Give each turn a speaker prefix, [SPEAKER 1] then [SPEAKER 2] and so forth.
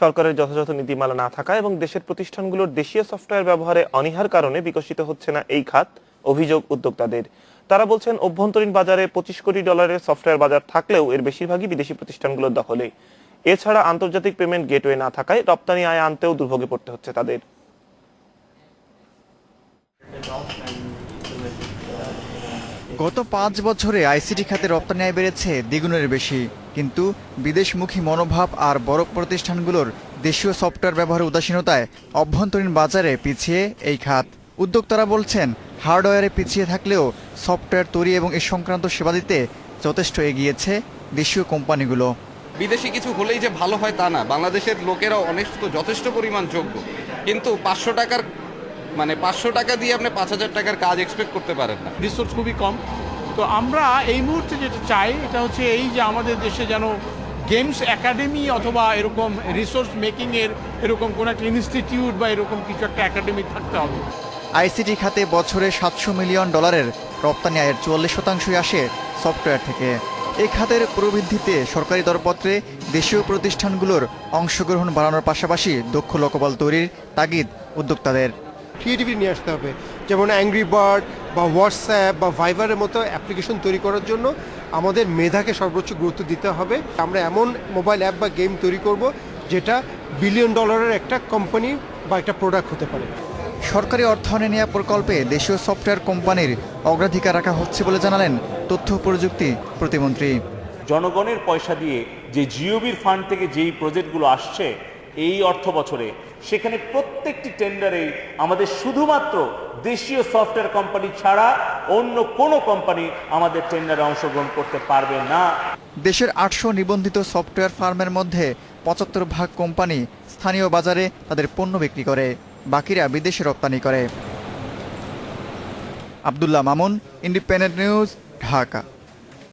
[SPEAKER 1] সরকারের যথাযথ নীতিমালা না থাকা এবং দেশের প্রতিষ্ঠানগুলোর দেশীয় সফটওয়্যার ব্যবহারে অনীহার কারণে বিকশিত হচ্ছে না এই খাত, অভিযোগ উদ্যোক্তাদের। তারা বলছেন, অভ্যন্তরীণ বাজারে পঁচিশ কোটি ডলারের সফটওয়্যার বাজার থাকলেও এর বেশিরভাগই বিদেশি প্রতিষ্ঠানগুলোর দখলে। এছাড়া আন্তর্জাতিক পেমেন্ট গেটওয়ে না থাকায় রপ্তানি আয় আনতেও দুর্ভোগে পড়তে হচ্ছে তাদের।
[SPEAKER 2] গত পাঁচ বছরে আইসিটি খাতে রপ্তানি আয় বেড়েছে দ্বিগুণের বেশি। কিন্তু বিদেশমুখী মনোভাব আর বড় প্রতিষ্ঠানগুলোর দেশীয় সফটওয়্যার ব্যবহারের উদাসীনতায় অভ্যন্তরীণ বাজারে পিছিয়ে এই খাত। উদ্যোক্তারা বলছেন হার্ডওয়্যারে পিছিয়ে থাকলেও সফটওয়্যার তৈরি এবং এ সংক্রান্ত সেবা দিতে যথেষ্ট এগিয়েছে দেশীয় কোম্পানিগুলো।
[SPEAKER 3] বিদেশি কিছু হলেই যে ভালো হয় তা না। বাংলাদেশের লোকেরা অনেক তো যথেষ্ট পরিমাণ যোগ্য। কিন্তু পাঁচশো টাকার মানে পাঁচশো টাকা দিয়ে আপনি পাঁচ হাজার টাকার কাজ এক্সপেক্ট করতে পারেন না।
[SPEAKER 4] রিসোর্স খুবই কম। তো আমরা এই মুহূর্তে যেটা চাই এটা হচ্ছে এই যে আমাদের দেশে যেন গেমস একাডেমি অথবা এরকম রিসোর্স মেকিংয়ের এরকম কোনো একটা ইনস্টিটিউট বা এরকম কিছু একটা একাডেমি থাকতে হবে।
[SPEAKER 2] আইসিটি খাতে বছরে সাতশো মিলিয়ন ডলারের রপ্তানি আয়ের চুয়াল্লিশ শতাংশই আসে সফটওয়্যার থেকে। এই খাতের প্রবৃদ্ধিতে সরকারি দরপত্রে দেশীয় প্রতিষ্ঠানগুলোর অংশগ্রহণ বাড়ানোর পাশাপাশি দক্ষ লোকবল তৈরির তাগিদ উদ্যোক্তাদের।
[SPEAKER 5] ক্রিয়েটিভিটি নিয়ে আসতে হবে। যেমন অ্যাংরি বার্ড বা হোয়াটসঅ্যাপ বা ভাইবারের মতো অ্যাপ্লিকেশন তৈরি করার জন্য আমাদের মেধাকে সর্বোচ্চ গুরুত্ব দিতে হবে। আমরা এমন মোবাইল অ্যাপ বা গেম তৈরি করব যেটা বিলিয়ন ডলারের একটা কোম্পানি বা একটা প্রোডাক্ট হতে পারে।
[SPEAKER 2] সরকারি অর্থায়নে নেওয়া প্রকল্পে দেশীয় সফটওয়্যার কোম্পানির অগ্রাধিকার রাখা হচ্ছে বলে জানালেন তথ্য প্রযুক্তি প্রতিমন্ত্রী।
[SPEAKER 6] জনগণের পয়সা দিয়ে যে জিওবির ফান্ড থেকে যেই প্রজেক্টগুলো আসছে এই অর্থ বছরে। সেখানে প্রত্যেকটি টেন্ডারে আমাদের শুধুমাত্র দেশীয় সফটওয়্যার কোম্পানি ছাড়া অন্য কোনো কোম্পানি আমাদের টেন্ডারে অংশগ্রহণ করতে পারবে না।
[SPEAKER 2] দেশের আটশো নিবন্ধিত সফটওয়্যার ফার্মের মধ্যে পঁচাত্তর ভাগ কোম্পানি স্থানীয় বাজারে তাদের পণ্য বিক্রি করে, বাকিরা বিদেশে রপ্তানি করে। Abdullah Mamun independent news Dhaka.